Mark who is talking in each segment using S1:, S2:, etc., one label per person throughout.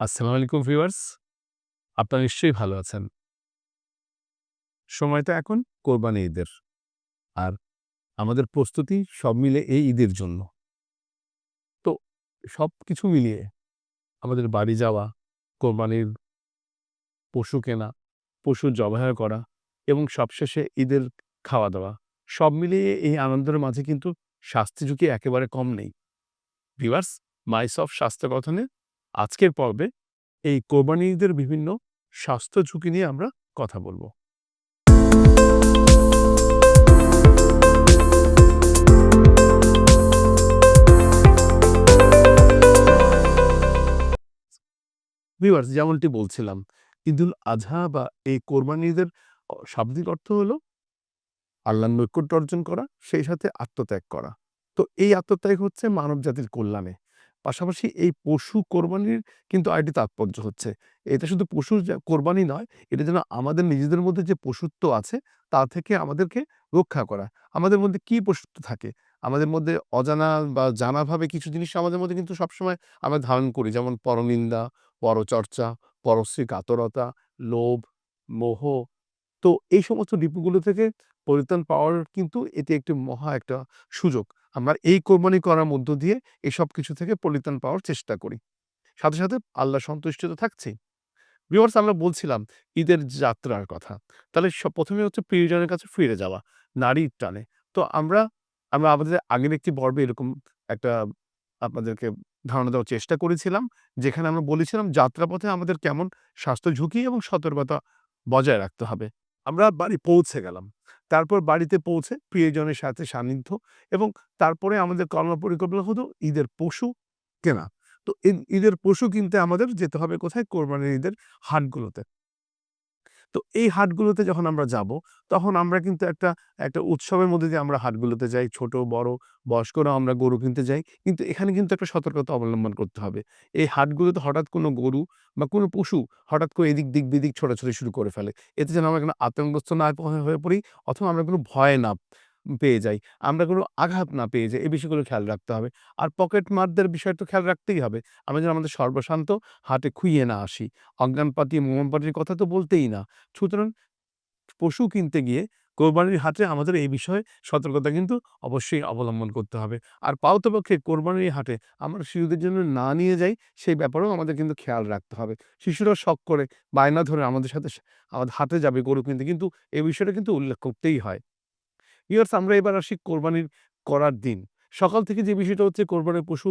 S1: আসসালামু আলাইকুম ভিউয়ার্স। আপনারা নিশ্চয়ই ভালো আছেন। সময়টা এখন কোরবানি ঈদের। আর আমাদের প্রস্তুতি সব মিলে এই ঈদের জন্য। তো সবকিছু মিলিয়ে আমাদের বাড়ি যাওয়া, কোরবানির পশু কেনা, পশু জবাই করা এবং সবশেষে ঈদের খাওয়া-দাওয়া সব মিলিয়ে এই আনন্দের মাঝে কিন্তু স্বাস্থ্য ঝুঁকি একেবারে কম নেই। ভিউয়ার্স, মাইসফ স্বাস্থ্য কথনে আজকের পর্বে এই কোরবানি ঈদের বিভিন্ন স্বাস্থ্য ঝুঁকি নিয়ে আমরা কথা বলব ভিউয়ার্স যেমনটি বলছিলাম, ঈদুল আজহা বা এই কোরবানি ঈদের শাব্দিক অর্থ হলো আল্লাহ নৈকট্য অর্জন করা, সেই সাথে আত্মত্যাগ করা। তো এই আত্মত্যাগ হচ্ছে মানব জাতির কল্যাণে। পাশাপাশি এই পশু কোরবানির কিন্তু আরেকটি তাৎপর্য হচ্ছে। এটা শুধু পশুর যা কোরবানি নয়, এটা যেন আমাদের নিজেদের মধ্যে যে পশুত্ব আছে, তা থেকে আমাদেরকে রক্ষা করা। আমাদের মধ্যে কি পশুত্ব থাকে? আমাদের মধ্যে অজানা বা জানাভাবে কিছু জিনিস আমাদের মধ্যে কিন্তু সবসময় আমরা ধারণ করি। যেমন পরনিন্দা, পরচর্চা, পরশ্রী কাতরতা, লোভ, মোহ। তো এই সমস্ত রিপুগুলো থেকে পরিত্রাণ পাওয়ার কিন্তু এটি একটি মহা একটা সুযোগ। আমরা এই কোরবানি করার মধ্য দিয়ে এসব কিছু থেকে পরিত্রাণ পাওয়ার চেষ্টা করি। সাথে, সাথে আল্লাহ সন্তুষ্টি তো থাকছেই। ভিউয়ার্স আমরা বলছিলাম ঈদের যাত্রার কথা। তাহলে স ১ম এ হচ্ছে প্রিয়জনের কাছে ফিরে যাওয়া, নারীর টানে। তো আমরা, আমরা আমাদের আগের একটি পর্বে এরকম একটা আপনাদেরকে ধারণা দেওয়ার চেষ্টা করেছিলাম, যেখানে আমরা বলেছিলাম যাত্রাপথে আমাদের কেমন স্বাস্থ্য ঝুঁকি এবং সতর্কতা বজায় রাখতে হবে। আমরা বাড়ি পৌঁছে গেলাম। তারপর বাড়িতে পৌঁছে প্রিয়জনের সাথে সান্নিধ্য এবং তারপরে আমাদের কর্ম পরিকল্পনা হতো ঈদের পশু কেনা। তো ঈদের পশু কিনতে আমাদের যেতে হবে কোথায়? কোরবানির ঈদের হাটগুলোতে। তো এই হাটগুলোতে যখন আমরা যাব, তখন আমরা কিন্তু একটা, একটা উৎসবের মধ্যে দিয়ে আমরা হাটগুলোতে যাই। ছোট, বড়, বয়স্করা আমরা গরু কিনতে যাই। কিন্তু এখানে কিন্তু একটা সতর্কতা অবলম্বন করতে হবে। এই হাটগুলোতে হঠাৎ কোনো গরু বা কোনো পশু হঠাৎ করে এদিক দিক বিদিক ছোটাছুটি শুরু করে ফেলে। এতে যেন আমরা কোনো আতঙ্কগ্রস্ত না হয়ে পড়ি অথবা আমরা কোনো ভয় না পেয়ে যাই। আমরা কোনো আঘাত না পেয়ে যাই। এই বিষয়গুলো খেয়াল রাখতে হবে। আর পকেট মারদের বিষয় তো খেয়াল রাখতেই হবে। আমরা যেন আমাদের সর্বশান্ত হাটে খুইয়ে না আসি। অজ্ঞান পাতি, মোমম পাটির কথা তো বলতেই না। সুতরাং পশু কিনতে গিয়ে কোরবানির হাটে আমাদের এই বিষয়ে সতর্কতা কিন্তু অবশ্যই অবলম্বন করতে হবে। আর পারতপক্ষে কোরবানির হাটে আমরা শিশুদের জন্য না নিয়ে যাই, সেই ব্যাপারেও আমাদের কিন্তু খেয়াল রাখতে হবে। শিশুরা শখ করে বায়না ধরে আমাদের সাথে আমাদের হাটে যাবে গরু কিনতে। কিন্তু এই বিষয়টা কিন্তু উল্লেখ করতেই হয়। ভিউয়ার্স আমরা এবার আসি কোরবানির করার দিন। সকাল থেকে যে বিষয়টা হচ্ছে কোরবানির পশু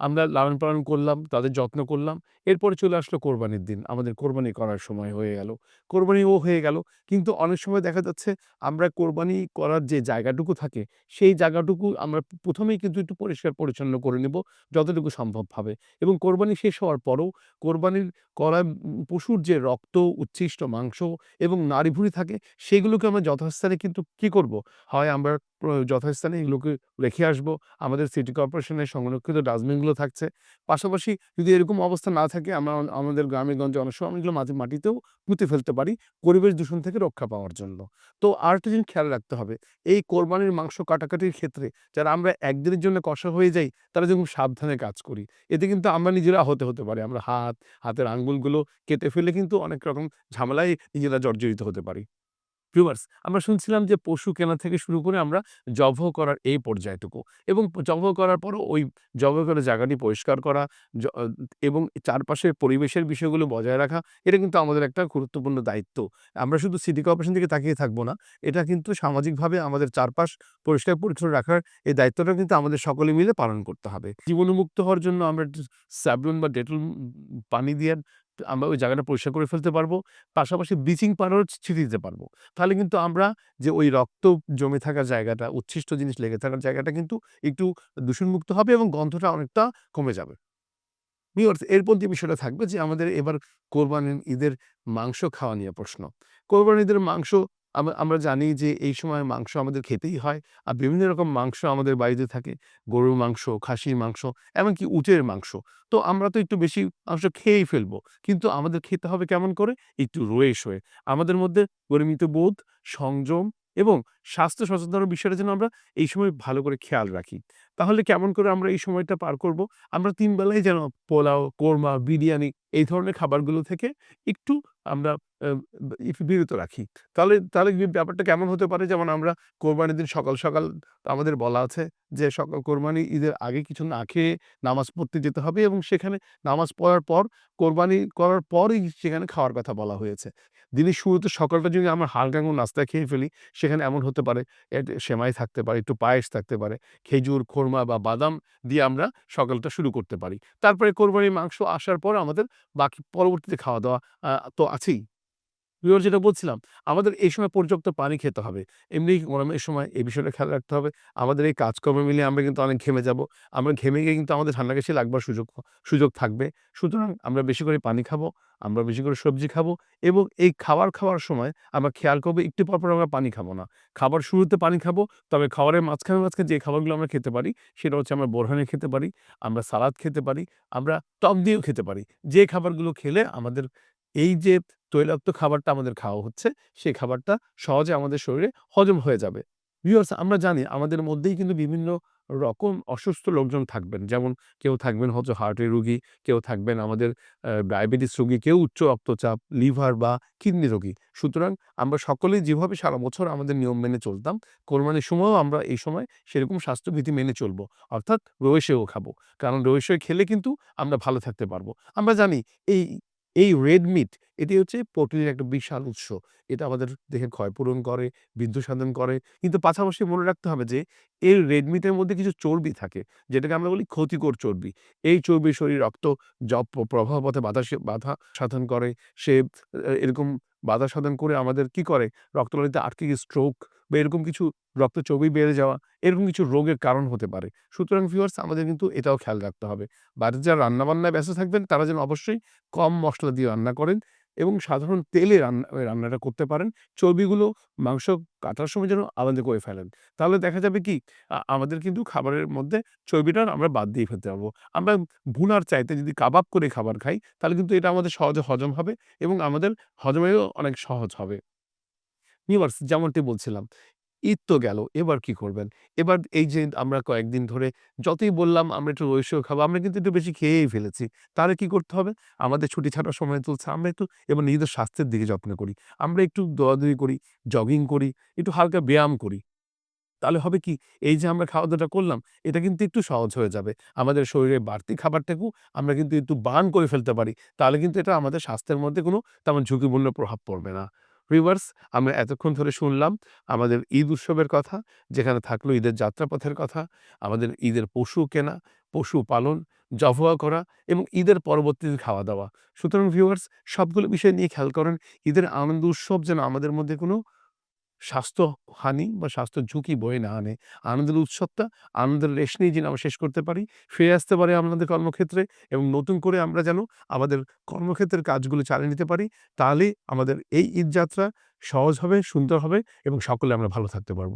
S1: আমরা লালন-পালন করলাম, তাদের যত্ন করলাম। এরপরে চলে আসলো কোরবানির দিন। আমাদের কোরবানি করার সময় হয়ে গেল। কোরবানিও হয়ে গেল। কিন্তু অনেক সময় দেখা যাচ্ছে আমরা কোরবানি করার যে জায়গাটুকু থাকে, সেই জায়গাটুকু আমরা প্রথমেই কিন্তু একটু পরিষ্কার-পরিচ্ছন্ন করে নেব যতটুকু সম্ভবভাবে। এবং কোরবানি শেষ হওয়ার পরেও কোরবানির করা পশুর যে রক্ত, উচ্ছিষ্ট মাংস এবং নাড়ি-ভুড়ি থাকে, সেগুলোকে আমরা যথাস্থানে কিন্তু কি করব? হয় আমরা যথাস্থানে এগুলোকে রেখে আসব। আমাদের সিটি কর্পোরেশনের সংরক্ষিত ডাস্টবিনগুলো থাকছে। পাশাপাশি যদি এরকম অবস্থা না থাকে আমরা আমাদের গ্রামে-গঞ্জে অনেক সময় এগুলো মাটি মাটিতেও পুঁতে ফেলতে পারি পরিবেশ দূষণ থেকে রক্ষা পাওয়ার জন্য। তো আরেকটা জিনিস খেয়াল রাখতে হবে। এই কোরবানির মাংস কাটাকাটির ক্ষেত্রে যারা আমরা একদিনের জন্য কষা হয়ে যাই, তারা খুব সাবধানে কাজ করি। এতে কিন্তু আমরা নিজেরা হতে হতে পারি। আমরা হাত, হাতের আঙ্গুলগুলো কেটে ফেলে কিন্তু অনেক রকম ঝামেলায় নিজেরা জর্জরিত হতে পারি। ভিউয়ার্স আমরা শুনছিলাম যে পশু কেনা থেকে শুরু করে আমরা জবাহ করার এই পর্যায়টুকু এবং জবাহ করার পরও ওই জবাহ করার জায়গাটি পরিষ্কার করা এবং চারপাশের পরিবেশের বিষয়গুলো বজায় রাখা, এটা কিন্তু আমাদের একটা গুরুত্বপূর্ণ দায়িত্ব। আমরা শুধু সিটি কর্পোরেশন থেকে তাকিয়ে থাকব না। এটা কিন্তু সামাজিকভাবে আমাদের চারপাশ পরিষ্কার পরিচ্ছন্ন রাখার এই দায়িত্বটা কিন্তু আমাদের সকলে মিলে পালন করতে হবে। জীবাণুমুক্ত হওয়ার জন্য আমরা একটু স্যাভলন বা ডেটল পানি দিয়ে আমরা ওই জায়গাটা পরিষ্কার করে ফেলতে পারব। পাশাপাশি ব্লিচিং পাউডারও ছিটিয়ে দিতে পারব। তাহলে কিন্তু আমরা যে ওই রক্ত জমে থাকা জায়গাটা, উচ্ছিষ্ট জিনিস লেগে থাকার জায়গাটা কিন্তু একটু দূষণমুক্ত হবে এবং গন্ধটা অনেকটা কমে যাবে। এরপর যে বিষয়টা থাকবে যে আমাদের এবার কোরবানির ঈদের মাংস খাওয়া নিয়ে প্রশ্ন। কোরবানির ঈদের মাংস আমরা জানি যে এই সময় মাংস আমাদের খেতেই হয়। আর বিভিন্ন রকম মাংস আমাদের বাড়িতে থাকে। গরুর মাংস, খাসির মাংস, এমনকি উটের মাংস। তো আমরা তো একটু বেশি মাংস খেয়েই ফেলব। কিন্তু আমাদের খেতে হবে কেমন করে? একটু রয়ে শোয়ে আমাদের মধ্যে গরিমিত বোধ, সংযম এবং স্বাস্থ্য সচেতনার বিষয়টা যেন আমরা এই সময় ভালো করে খেয়াল রাখি। তাহলে কেমন করে আমরা এই সময়টা পার করব? আমরা ৩ বেলাই যেন পোলাও, কোরমা, বিরিয়ানি এই ধরনের খাবারগুলো থেকে একটু আমরা বিরত রাখি। তাহলে তাহলে ব্যাপারটা কেমন হতে পারে? যেমন আমরা কোরবানির দিন সকাল, সকাল আমাদের বলা আছে যে সকাল কোরবানি ঈদের আগে কিছু না খেয়ে নামাজ পড়তে যেতে হবে এবং সেখানে নামাজ পড়ার পর কোরবানি করার পরই সেখানে খাওয়ার কথা বলা হয়েছে। দিনের শুরুতে সকালটা যদি আমরা হালকা কোনো নাস্তা খেয়ে ফেলি, সেখানে এমন হতে পারে সেমাই থাকতে পারে, একটু পায়েস থাকতে পারে, খেজুর, খোরমা বা বাদাম দিয়ে আমরা সকালটা শুরু করতে পারি। তারপরে কোরবানির মাংস আসার পর আমাদের বাকি পরবর্তীতে খাওয়া-দাওয়া তো আছেই। ভিউয়ার যেটা বলছিলাম, আমাদের এই সময় পর্যাপ্ত পানি খেতে হবে। এমনি গরমের সময় এই বিষয়টা খেয়াল রাখতে হবে। আমাদের এই কাজকর্মে মিলে আমরা কিন্তু অনেক ঘেমে যাব। আমরা ঘেমে গিয়ে কিন্তু আমাদের ঠান্ডা কাশি লাগবার সুযোগ সুযোগ থাকবে। সুতরাং আমরা বেশি করে পানি খাব, আমরা বেশি করে সবজি খাব এবং এই খাবার খাওয়ার সময় আমরা খেয়াল করব একটু পর, পর আমরা পানি খাব না। খাবার শুরুতে পানি খাব, তবে খাবারের মাঝখানে, মাঝখানে যে খাবারগুলো আমরা খেতে পারি সেটা হচ্ছে আমরা বোরহানে খেতে পারি, আমরা সালাদ খেতে পারি, আমরা টক দিয়েও খেতে পারি। যে খাবারগুলো খেলে আমাদের এই যে তৈলাক্ত খাবারটা আমাদের খাওয়া হচ্ছে, সেই খাবারটা সহজে আমাদের শরীরে হজম হয়ে যাবে। ভিউয়ার্স আমরা জানি আমাদের মধ্যেই কিন্তু বিভিন্ন রকম অসুস্থ লোকজন থাকবেন। যেমন কেউ থাকবেন হয়তো হার্টের রুগী কেউ থাকবেন আমাদের ডায়াবেটিস রোগী, কেউ উচ্চ রক্তচাপ, লিভার বা কিডনি রোগী। সুতরাং আমরা সকলেই যেভাবে সারা বছর আমাদের নিয়ম মেনে চলতাম, কোরবানির সময়ও আমরা এই সময় সেরকম স্বাস্থ্যবিধি মেনে চলব। অর্থাৎ রয়েশেও খাব। কারণ রয়েশে খেলে কিন্তু আমরা ভালো থাকতে পারব। আমরা জানি এই এই রেড মিট এটি হচ্ছে প্রোটিনের একটা বিশাল উৎস। এটা আমাদের দেহের ক্ষয় পূরণ করে, বৃদ্ধি সাধন করে। কিন্তু পাশাপাশি মনে রাখতে হবে যে এই রেড মিটের মধ্যে কিছু চর্বি থাকে, যেটাকে আমরা বলি ক্ষতিকর চর্বি। এই চর্বি শরীর রক্ত জ প্রবাহ পথে বাধা বাধা সাধন করে। সে এরকম বাধা সাধন করে আমাদের কি করে? রক্তনালীতে আটকে স্ট্রোক বা এরকম কিছু রক্ত চর্বি বেড়ে যাওয়া, এরকম কিছু রোগের কারণ হতে পারে। সুতরাং ভিউয়ার্স আমাদের কিন্তু এটাও খেয়াল রাখতে হবে। বাড়িতে যারা রান্না-বান্নায় ব্যস্ত থাকবেন তারা যেন অবশ্যই কম মশলা দিয়ে রান্না করেন এবং সাধারণ তেলে রান্না রান্নাটা করতে পারেন। চর্বিগুলো মাংস কাটার সময় যেন আলাদা করে ফেলেন। তাহলে দেখা যাবে কি? আমাদের কিন্তু খাবারের মধ্যে চর্বিটা আমরা বাদ দিয়ে ফেলতে পারব। আমরা ভুনার চাইতে যদি কাবাব করে খাবার খাই, তাহলে কিন্তু এটা আমাদের সহজে হজম হবে এবং আমাদের হজমেও অনেক সহজ হবে। ভিউয়ার্স যেমনটি বলছিলাম, ঈদ তো গেল, এবার কি করবেন? এবার এই যে আমরা কয়েকদিন ধরে যতই বললাম আমরা একটু রইসও খাব, আমরা কিন্তু একটু বেশি খেয়েই ফেলেছি। তাহলে কি করতে হবে? আমাদের ছুটি ছাটার সময় চলছে, আমরা একটু এবার নিজেদের স্বাস্থ্যের দিকে যত্ন করি। আমরা একটু দৌড়াদৌড়ি করি, জগিং করি, একটু হালকা ব্যায়াম করি। তাহলে হবে কি? এই যে আমরা খাওয়া-দাওয়াটা করলাম, এটা কিন্তু একটু সহজ হয়ে যাবে। আমাদের শরীরে বাড়তি খাবারটাকেও আমরা কিন্তু একটু বার্ন করে ফেলতে পারি। তাহলে কিন্তু এটা আমাদের স্বাস্থ্যের মধ্যে কোনো তেমন ঝুঁকিপূর্ণ প্রভাব পড়বে না। ভিউয়ার্স আমরা এতক্ষণ ধরে শুনলাম আমাদের ঈদ উৎসবের কথা, যেখানে থাকল ঈদের যাত্রাপথের কথা, আমাদের ঈদের পশু কেনা, পশু পালন, জফোয়া করা এবং ঈদের পরবর্তীতে খাওয়া-দাওয়া। সুতরাং ভিউয়ার্স সবগুলো বিষয় নিয়ে খেয়াল করেন। ঈদের আনন্দ উৎসব যেন আমাদের মধ্যে কোনো স্বাস্থ্যহানি বা স্বাস্থ্য ঝুঁকি বয়ে না আনে। আনন্দের উৎসবটা আনন্দের রেশ নিয়ে যেন আমরা শেষ করতে পারি, ফিরে আসতে পারে আমাদের কর্মক্ষেত্রে এবং নতুন করে আমরা যেন আমাদের কর্মক্ষেত্রের কাজগুলো চালিয়ে নিতে পারি। তাহলে আমাদের এই ঈদ যাত্রা সহজ হবে, সুন্দর হবে এবং সকলে আমরা ভালো থাকতে পারব।